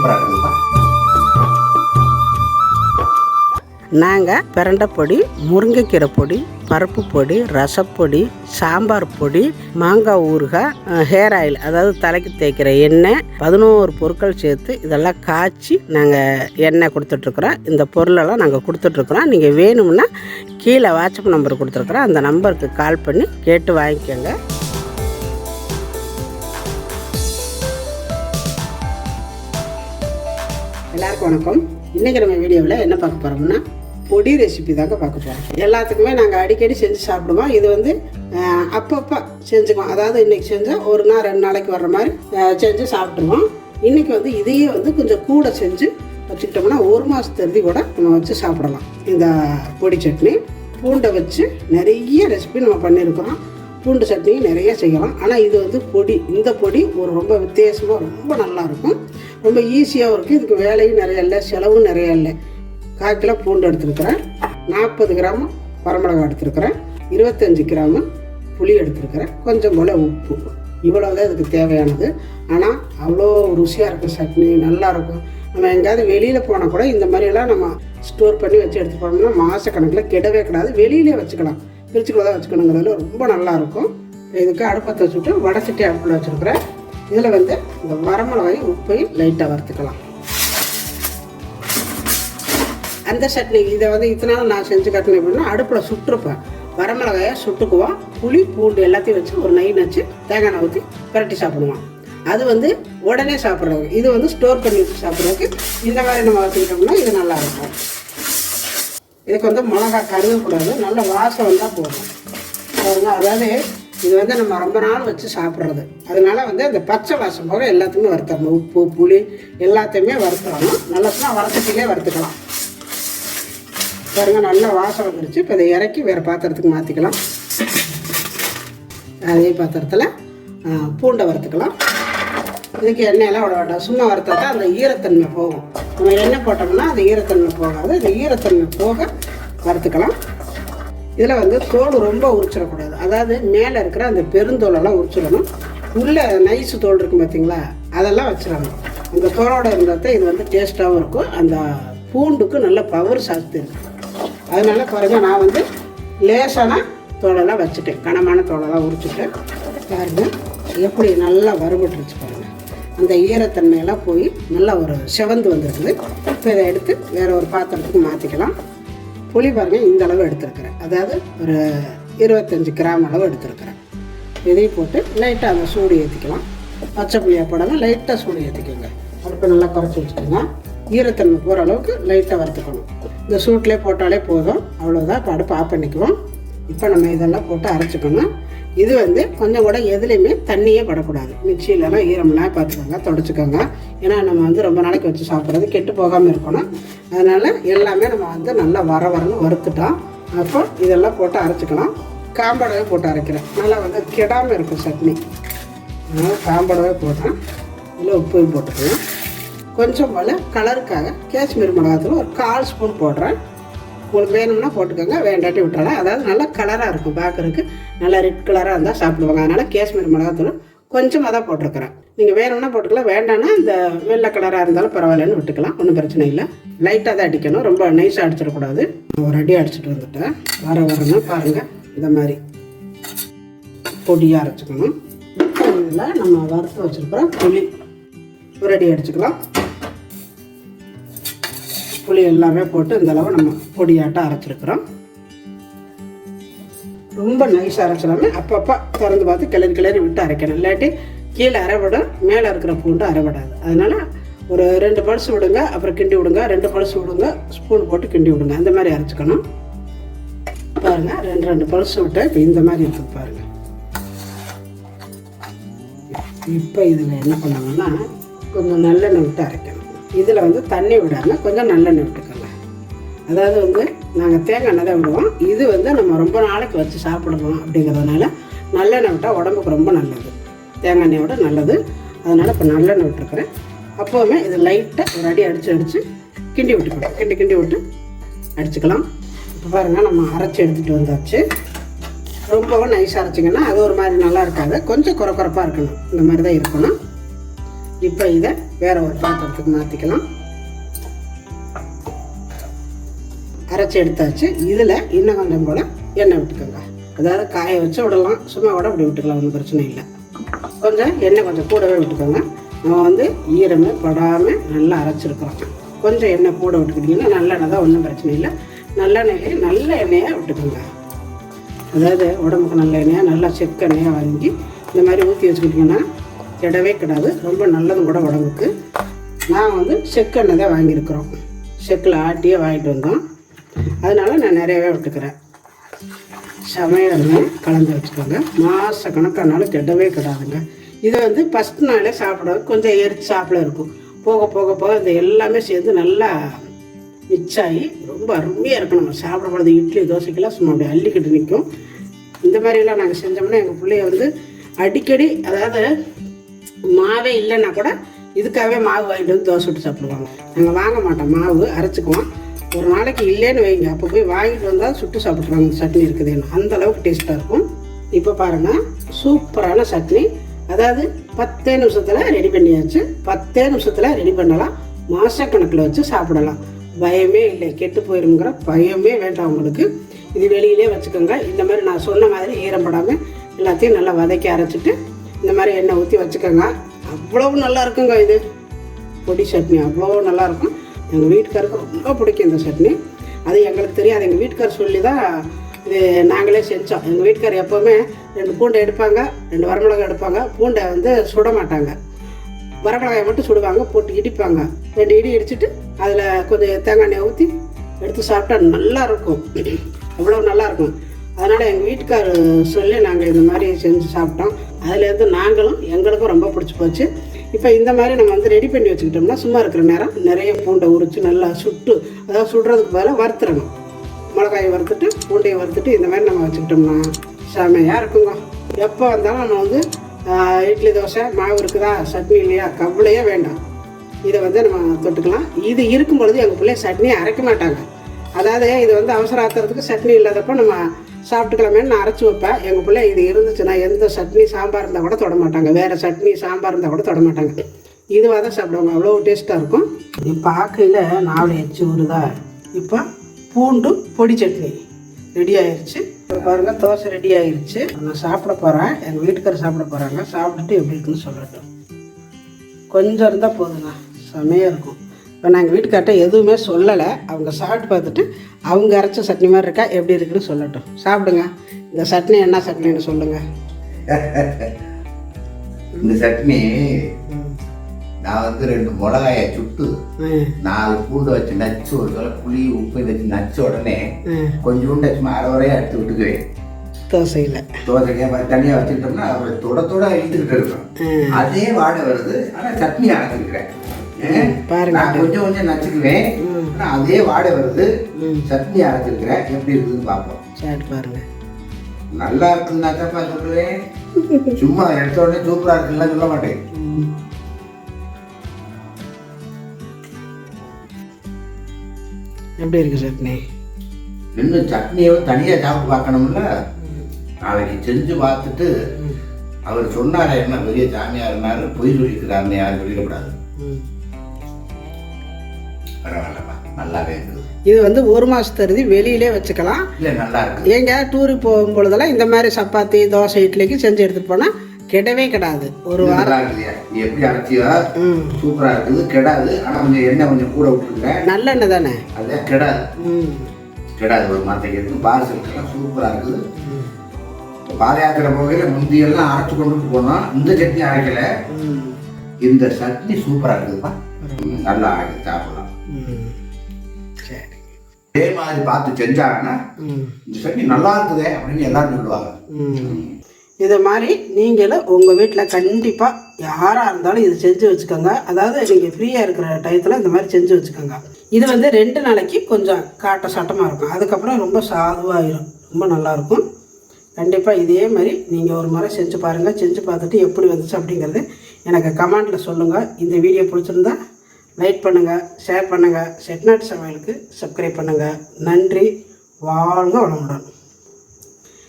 சூப்பராக நாங்கள் பிரண்டை பொடி முருங்கைக்கீரை பொடி பருப்பு பொடி ரசப்பொடி சாம்பார் பொடி மாங்காய் ஊறுகாய் ஹேர் ஆயில் அதாவது தலைக்கு தேய்க்கிற எண்ணெய் பதினோரு பொருட்கள் சேர்த்து இதெல்லாம் காய்ச்சி நாங்கள் எண்ணெய் கொடுத்துட்ருக்குறோம். இந்த பொருளெல்லாம் நாங்கள் கொடுத்துட்ருக்குறோம். நீங்கள் வேணும்னா கீழே வாட்ஸ்அப் நம்பர் கொடுத்துருக்குறோம். அந்த நம்பருக்கு கால் பண்ணி கேட்டு வாங்கிக்கோங்க. எல்லாருக்கும் வணக்கம். இன்றைக்கி நம்ம வீடியோவில் என்ன பார்க்க போகிறோம்னா பொடி ரெசிபி தாங்க பார்க்க போகிறோம் எல்லாத்துக்குமே நாங்கள் அடிக்கடி செஞ்சு சாப்பிடுவோம். இது வந்து அப்பப்போ செஞ்சுக்குவோம். அதாவது இன்றைக்கி செஞ்சால் ஒரு நாள் ரெண்டு நாளைக்கு வர்ற மாதிரி செஞ்சு சாப்பிட்ருவோம் இன்றைக்கி வந்து இதையே வந்து கொஞ்சம் கூட செஞ்சு வச்சுக்கிட்டோம்னா ஒரு மாதத்தருதி கூட நம்ம வச்சு சாப்பிடலாம். இந்த பொடி சட்னி பூண்டை வச்சு நிறைய ரெசிபி நம்ம பண்ணியிருக்கிறோம். பூண்டு சட்னியும் நிறைய செய்யலாம். ஆனால் இது வந்து பொடி. இந்த பொடி ஒரு ரொம்ப வித்தியாசமாக ரொம்ப நல்லா இருக்கும். ரொம்ப ஈஸியாகவும் இருக்குது இதுக்கு வேலையும் நிறைய இல்லை செலவும் நிறைய இல்லை. கால் கிலோ பூண்டு எடுத்துருக்குறேன். நாற்பது கிராம் வரமிளகா எடுத்துருக்குறேன். இருபத்தஞ்சி கிராம் புளி எடுத்துருக்குறேன். கொஞ்சம் போல் உப்பு. இவ்வளோதான் இதுக்கு தேவையானது. ஆனால் அவ்வளோ ருசியாக இருக்கும் சட்னி நல்லா இருக்கும். நம்ம எங்கேயாவது வெளியில் போனால் கூட இந்த மாதிரியெல்லாம் நம்ம ஸ்டோர் பண்ணி வச்சு எடுத்து போனோம்னா மாதக்கணக்கில் கெடவே கிடாது. வெளியிலே வச்சுக்கலாம். பிரிச்சுக்குள்ள வச்சுக்கணுங்கிறதுல ரொம்ப நல்லாயிருக்கும். இதுக்கு அடுப்பத்தை வச்சுட்டு வடை சட்டி அடுப்பில் வச்சுருக்கிறேன் இதில் வந்து இந்த வரமிளகாய் உப்பையும் லைட்டாக வறுத்துக்கலாம். அந்த சட்னி இதை வந்து இத்தனை நான் செஞ்சு காட்டினேன் அப்படின்னா அடுப்பில் சுட்டுருப்பேன். வரமிளகாயை சுட்டுக்குவோம். புளி பூண்டு எல்லாத்தையும் வச்சு ஒரு நெய் வச்சு தேங்காய் எண்ணெய் ஊற்றி பிரட்டி சாப்பிடுவோம். அது வந்து உடனே சாப்பிட்றதுக்கு இது வந்து ஸ்டோர் பண்ணி வச்சு சாப்பிட்றதுக்கு இந்த மாதிரி நம்ம வச்சுக்கிட்டோம்னா இது நல்லாயிருக்கும். இதுக்கு வந்து மிளகா கருகக்கூடாது நல்ல வாசம் வந்தால் போதும். பாருங்க அதாவது இது வந்து நம்ம ரொம்ப நாள் வச்சு சாப்பிட்றது. அதனால வந்து அந்த பச்சை வாசம் போக எல்லாத்தையுமே வறுத்தரணும் உப்பு புளி எல்லாத்தையுமே வறுத்துறணும் நல்ல சும்மா வறுத்துட்டிலே வறுத்துக்கலாம். பாருங்கள் நல்லா வாசம் வந்துருச்சு. இப்போ இதை இறக்கி வேறு பாத்திரத்துக்கு மாற்றிக்கலாம் அதே பாத்திரத்தில் பூண்டை வறுத்துக்கலாம். இதுக்கு எண்ணெயெல்லாம் விட வேண்டாம். சும்மா வறுத்தா தான் அந்த ஈரத்தன்மை போகும். நம்ம எண்ணெய் போட்டோம்னா அந்த ஈரத்தன்மை போகாது. அந்த ஈரத்தன்மை போக வறுத்துக்கலாம். இதில் வந்து தோல் ரொம்ப உரிச்சிடக்கூடாது. அதாவது மேலே இருக்கிற அந்த பெருந்தோலெல்லாம் உரிச்சிடணும். உள்ளே நைஸு தோல் இருக்கும் பார்த்தீங்களா அதெல்லாம் வச்சிடணும். அந்த தோலோட இருந்தால் தான் இது வந்து டேஸ்ட்டாகவும் இருக்கும். அந்த பூண்டுக்கு நல்ல பவர் சக்தி இருக்குது அதனால பாருங்க நான் வந்து லேசான தோலெல்லாம் வச்சுட்டேன். கனமான தோலெல்லாம் உரிச்சுட்டேன். பாருங்கள் எப்படி நல்லா வறுபட்டுருச்சு பாருங்கள் அந்த ஈரத்தன்மையெல்லாம் போய் நல்லா ஒரு செவந்து வந்துருக்குது. இப்போ இதை எடுத்து வேறு ஒரு பாத்திரத்துக்கு மாற்றிக்கலாம் புளி பாருங்கள் இந்த அளவு எடுத்துருக்குறேன். அதாவது ஒரு இருபத்தஞ்சி கிராம் அளவு எடுத்துருக்குறேன். இதையும் போட்டு லைட்டாக அந்த சூடு ஏற்றிக்கலாம் பச்சை புளியாக போடாமல் லைட்டாக சூடு ஏற்றிக்கோங்க அடுப்பு நல்லா குறைச்சி வச்சுக்கோங்க. ஈரத்தன்மை போகிற அளவுக்கு லைட்டாக வறுத்துக்கணும். இந்த சூட்லேயே போட்டாலே போதும். அவ்வளோதான் இப்போ அடுப்பு ஆஃப் பண்ணிக்குவோம். இப்போ நம்ம இதெல்லாம் போட்டு அரைச்சிக்கணும். இது வந்து கொஞ்சம் கூட எதுலேயுமே தண்ணியே படக்கூடாது. மிக்சியிலலாம் ஈரம்லாம் பார்த்துக்கோங்க தொடச்சிக்கோங்க. ஏன்னா நம்ம வந்து ரொம்ப நாளைக்கு வச்சு சாப்பிட்றது கெட்டு போகாமல் இருக்கணும். அதனால் எல்லாமே நம்ம வந்து நல்லா வர வரன்னு வறுத்துட்டோம் அப்போ இதெல்லாம் போட்டு அரைச்சிக்கலாம். காம்படவே போட்டு அரைக்கிறேன். நல்லா வந்து கெடாமல் இருக்கும் சட்னி. அதனால் காம்படவே போட்டேன். இல்லை உப்பையும் போட்டுக்கலாம். கொஞ்சம் போல் கலருக்காக காஷ்மீர் மிளகாத்தூள் ஒரு கால் ஸ்பூன் போடுறேன். உங்களுக்கு வேணும்னா போட்டுக்கோங்க வேண்டாட்டி விட்டாலும் அதாவது நல்லா கலராக இருக்கும் பார்க்குறதுக்கு நல்லா ரெட் கலராக இருந்தால் சாப்பிடுவாங்க. அதனால் காஷ்மீர் மிளகாத்தூள் கொஞ்சமாக தான் போட்டிருக்கிறேன். நீங்கள் வேணும்னா போட்டுக்கலாம் வேண்டாம்னா இந்த வெள்ளை கலராக இருந்தாலும் பரவாயில்லன்னு விட்டுக்கலாம். ஒன்றும் பிரச்சனை இல்லை. லைட்டாக தான் அடிக்கணும். ரொம்ப நைஸாக அடிச்சிடக்கூடாது ஒரு அடி அடிச்சிட்டு வந்துட்டேன். வர வரணும் பாருங்கள் இந்த மாதிரி பொடியாக அரைச்சிக்கணும். இதில் நம்ம வறுத்து வச்சுருக்கிறோம் புளி. ஒரு அடி அடிச்சுக்கலாம். புளி எல்லாமே போட்டு இந்த அளவு நம்ம பொடியாட்டம் அரைச்சிருக்கிறோம். ரொம்ப நைஸாக அரைச்சிடாம அப்பப்போ திறந்து பார்த்து கிளறி கிளறி விட்டு அரைக்கணும். இல்லாட்டி கீழே அரைவிடும் மேலே இருக்கிற பூண்டு அரைவிடாது. அதனால் ஒரு ரெண்டு பழுசு விடுங்க அப்புறம் கிண்டி விடுங்க ரெண்டு பல்ஸ் விடுங்க ஸ்பூன் போட்டு கிண்டி விடுங்க. அந்த மாதிரி அரைச்சிக்கணும். பாருங்க ரெண்டு ரெண்டு பல்ஸ் விட்டு இப்போ இந்த மாதிரி இருக்குது பாருங்கள் இப்போ இதில் என்ன பண்ணாங்கன்னா கொஞ்சம் நல்லெண்ணெய் விட்டு அரைக்கணும். இதில் வந்து தண்ணி விடாமல் கொஞ்சம் நல்லெண்ணெய் விட்டுக்கோங்க. அதாவது வந்து நாங்கள் தேங்காய் எண்ணெய் தான் விடுவோம். இது வந்து நம்ம ரொம்ப நாளைக்கு வச்சு சாப்பிடுவோம் அப்படிங்கிறதுனால நல்லெண்ணெய் விட்டால் உடம்புக்கு ரொம்ப நல்லது. தேங்காய் எண்ணெயை விட நல்லது. அதனால் இப்போ நல்லெண்ணெய் விட்டுருக்குறேன். அப்போவுமே இது லைட்டாக ஒரு அடி அடித்து அடித்து கிண்டி விட்டுக்கணும் கிண்டி கிண்டி விட்டு அடிச்சுக்கலாம். இப்போ பாருங்கள் நம்ம அரைச்சி எடுத்துகிட்டு வந்தாச்சு. ரொம்பவும் நைஸ் அரைச்சிங்கன்னா அது ஒரு மாதிரி நல்லா இருக்காது. கொஞ்சம் குறை குறைப்பாக இருக்கணும். இந்த மாதிரி தான் இருக்கணும். இப்போ இதை வேற ஒரு பாத்திரத்துக்கு மாற்றிக்கலாம் அரைச்சி எடுத்தாச்சு. இதில் இன்னும் கொஞ்சம் போல் எண்ணெய் விட்டுக்கோங்க. அதாவது காய வச்சு விடலாம். சும்மா கூட அப்படி விட்டுக்கலாம். ஒன்றும் பிரச்சனை இல்லை. கொஞ்சம் எண்ணெய் கொஞ்சம் கூடவே விட்டுக்கோங்க. நம்ம வந்து ஈரமே படாமல் நல்லா அரைச்சிருக்கிறோம். கொஞ்சம் எண்ணெய் கூட விட்டுக்கிட்டிங்கன்னா நல்லெண்ணெய் தான் ஒன்றும் பிரச்சனை இல்லை. நல்லெண்ணெயிலே நல்ல எண்ணெயாக விட்டுக்கோங்க. அதாவது உடம்புக்கு நல்ல எண்ணெயாக நல்லா செக்கெண்ணெயாக வாங்கி இந்த மாதிரி ஊற்றி வச்சுக்கிட்டிங்கன்னா கெடவே கிடாது. ரொம்ப நல்லதும் கூட உடம்புக்கு. நான் வந்து செக்கெண்ணெய் தான் வாங்கியிருக்கிறோம். செக்கில் ஆட்டியே வாங்கிட்டு வந்தோம். அதனால் நான் நிறையவே விட்டுக்கிறேன். சமையல் கலந்து வச்சுக்கோங்க. மாத கணக்கானாலும் கெட்டவே கிடாதுங்க. இதை வந்து ஃபஸ்ட் நாளே சாப்பிட கொஞ்சம் எரிச்சாப்பில் இருக்கும். போக போக போக இந்த எல்லாமே சேர்ந்து நல்லா மிச்சாகி ரொம்ப அருமையாக இருக்கும். நம்ம சாப்பிடப்படுறது இட்லி தோசைக்கெல்லாம் சும்மா அப்படியே அள்ளிக்கிட்டு நிற்கும். இந்த மாதிரிலாம் நாங்கள் செஞ்சோம்னா எங்கள் பிள்ளைய வந்து அடிக்கடி அதாவது மாவே இல்லைன்னா கூட இதுக்காகவே மாவு வாங்கிட்டு வந்து தோசை விட்டு சாப்பிடுவாங்க. நாங்கள் வாங்க மாட்டோம். மாவு அரைச்சிக்குவோம். ஒரு நாளைக்கு இல்லைன்னு வைங்க. அப்போ போய் வாங்கிட்டு வந்தால் சுட்டு சாப்பிட்ருவாங்க சட்னி இருக்குதுன்னு அந்த அளவுக்கு டேஸ்ட்டாக இருக்கும். இப்போ பாருங்கள் சூப்பரான சட்னி. அதாவது பத்தே நிமிஷத்தில் ரெடி பண்ணியாச்சு. பத்தே நிமிஷத்தில் ரெடி பண்ணலாம். மாதக்கணக்கில் வச்சு சாப்பிடலாம். பயமே இல்லை. கெட்டு போயிருங்கிற பயமே வேண்டாம் உங்களுக்கு. இது வெளியிலே வச்சுக்கோங்க. இந்த மாதிரி நான் சொன்ன மாதிரி ஈரப்படாமல் எல்லாத்தையும் நல்லா வதக்கி அரைச்சிட்டு இந்த மாதிரி எண்ணெய் ஊற்றி வச்சுக்கோங்க. அவ்வளவு நல்லா இருக்குங்க இது. பொடி சட்னி அவ்வளோ நல்லாயிருக்கும் எங்கள் வீட்டுக்காருக்கு ரொம்ப பிடிக்கும் இந்த சட்னி. அது எங்களுக்கு தெரியாது. எங்கள் வீட்டுக்கார் சொல்லி தான் இது நாங்களே செஞ்சோம். எங்கள் வீட்டுக்கார் எப்போவுமே ரெண்டு பூண்டை எடுப்பாங்க ரெண்டு வரமிளகாய் எடுப்பாங்க. பூண்டை வந்து சுட மாட்டாங்க. வரமிளகாயை மட்டும் சுடுவாங்க போட்டு இடிப்பாங்க. ரெண்டு இடி இடிச்சிட்டு அதில் கொஞ்சம் தேங்காய் எண்ணெய் ஊற்றி எடுத்து சாப்பிட்டா நல்லா இருக்கும். அவ்வளோ நல்லாயிருக்கும் அதனால் எங்கள் வீட்டுக்கார் சொல்லி நாங்கள் இந்த மாதிரி செஞ்சு சாப்பிட்டோம். அதுலேருந்து நாங்களும் எங்களுக்கும் ரொம்ப பிடிச்சி போச்சு. இப்போ இந்த மாதிரி நம்ம வந்து ரெடி பண்ணி வச்சுக்கிட்டோம்னா சும்மா இருக்கிற நேரம் நிறைய பூண்டை உரித்து நல்லா சுட்டு அதாவது சுடுறதுக்கு பதிலாக வறுத்துறணும். மிளகாயை வறுத்துட்டு பூண்டையை வறுத்துட்டு இந்த மாதிரி நம்ம வச்சுக்கிட்டோம்னா செமையாக இருக்குங்க. எப்போ வந்தாலும் நம்ம வந்து இட்லி தோசை மாவு இருக்குதா சட்னி இல்லையா கவலையே வேண்டாம். இதை வந்து நம்ம தொட்டுக்கலாம். இது இருக்கும் பொழுது எங்கள் பிள்ளைய சட்னியை அரைக்க மாட்டாங்க. அதாவது இது வந்து அவசர ஆத்துறதுக்கு சட்னி இல்லாதப்போ நம்ம சாப்பிட்டுக்கலாமேன்னு நான் அரைச்சி வைப்பேன். எங்கள் பிள்ளை இது இருந்துச்சுன்னா எந்த சட்னி சாம்பார் இருந்தால் கூட தொட மாட்டாங்க. வேறு சட்னி சாம்பார் இருந்தால் கூட தொட மாட்டாங்க. இதுவாக தான் சாப்பிடுவாங்க. அவ்வளோ டேஸ்ட்டாக இருக்கும். இது பார்க்கையில் நாலு எச்சு ஊறுதா இப்போ பூண்டு பொடி சட்னி ரெடி ஆயிடுச்சு இப்போ பாருங்கள் தோசை ரெடி ஆயிடுச்சு நான் சாப்பிட போகிறேன் எங்கள் வீட்டுக்காரர் சாப்பிட போகிறாங்க சாப்பிட்டுட்டு எப்படி இருக்குன்னு சொல்லட்டும். கொஞ்சம் இருந்தால் போதுண்ணா செமையாக இருக்கும். இப்போ நாங்கள் வீட்டுக்கார்ட்ட எதுவுமே சொல்லலை. அவங்க சாப்பிட்டு பார்த்துட்டு அவங்க அரைச்ச சட்னி மாதிரி இருக்கா எப்படி இருக்குன்னு சொல்லட்டும். சாப்பிடுங்க. இந்த சட்னி என்ன சட்னின்னு சொல்லுங்கள் இந்த சட்னி நான் வந்து ரெண்டு மிளகாய சுட்டு நாலு பூண்டை வச்சு நச்சு ஒரு கிலோ புளி உப்பு வச்சு நச்ச உடனே கொஞ்சோண்டு சும்மா அரைவரையா எடுத்து விட்டுக்குவேன். தோசையில். தோசைக்கே தனியாக வச்சுக்கிட்டோம்னா அவர் தொட தொட இழுத்துக்கிட்டு இருக்கும் அதே வாடை வருது. ஆனால் சட்னி அரைச்சிருக்கிறேன். பாருங்க. கொஞ்சம் கொஞ்சம் நச்சுக்குவேன். ஆனால் அதே வாடை வருது. சட்னி அரைச்சிருக்கிறேன். எப்படி இருக்குதுன்னு பார்ப்போம். சாப்பிட்டு பாருங்கள் நல்லா இருக்குன்னு தான்ப்பா சொல்லுவேன் சும்மா எடுத்த உடனே சூப்பரா இருக்குன்னு சொல்ல மாட்டேன். எப்படி இருக்கு சட்னி? இன்னும் சட்னியை தனியா சாப்பிட்டு பார்க்கணும்ல? நாளைக்கு செஞ்சு பார்த்துட்டு அவர் சொன்னாரு என்ன பெரிய சாமியார்னாரு பொய் சொல்லிக்கிறாருன்னு யாரும் சொல்லிடக்கூடாது. பரவாயில்லப்பா. நல்லாவே இருக்குது இது வந்து ஒரு மாதத்தருதி வெளியிலே வச்சுக்கலாம். இல்ல நல்லா இருக்குது எங்க டூருக்கு போகும் பொழுதெல்லாம் இந்த மாதிரி சப்பாத்தி தோசை இட்லிக்கு செஞ்சு எடுத்துகிட்டு போனால் கெடவே கிடாது. ஒரு வாரம். நல்லா எப்படி அரைச்சியோ ம். சூப்பரா இருக்குது. கெடாது. ஆனா கொஞ்சம் எண்ணெய் கொஞ்சம் கூட விட்டுருக்கேன் நல்லெண்ணெய் தானே? அதே கெடாது. கெடாது. ஒரு மாத்தைக்கு இருக்கு பார்சலுக்கெல்லாம் சூப்பரா இருக்குது. பாத யாத்திரை போகையில முந்தியெல்லாம் அரைச்சு கொண்டு போனோம். இந்த சட்னி அரைக்கல. இந்த சட்னி சூப்பரா இருக்குதுப்பா. நல்லா சாப்பிடலாம். சரி. மாதிரி பார்த்து செஞ்சாங்கன்னா இந்த சட்னி நல்லா இருக்குதே அப்படின்னு எல்லாரும் சொல்லுவாங்க. இது மாதிரி நீங்களும் உங்கள் வீட்டில் கண்டிப்பாக யாராக இருந்தாலும் இது செஞ்சு வச்சுக்கோங்க. அதாவது நீங்கள் ஃப்ரீயாக இருக்கிற டயத்தில் இந்த மாதிரி செஞ்சு வச்சுக்கோங்க. இது வந்து ரெண்டு நாளைக்கு கொஞ்சம் காட்ட சட்டமாக இருக்கும். அதுக்கப்புறம் ரொம்ப சாதுவாகிடும் ரொம்ப நல்லாயிருக்கும் கண்டிப்பாக இதே மாதிரி நீங்கள் ஒரு முறை செஞ்சு பாருங்கள் செஞ்சு பார்த்துட்டு எப்படி வந்துச்சு அப்படிங்கிறது எனக்கு கமெண்ட்டில் சொல்லுங்கள் இந்த வீடியோ பிடிச்சிருந்தா லைக் பண்ணுங்கள் ஷேர் பண்ணுங்கள் செட்நாட் சமையலுக்கு சப்ஸ்கிரைப் பண்ணுங்கள் நன்றி வாழ்க வளமுடன்.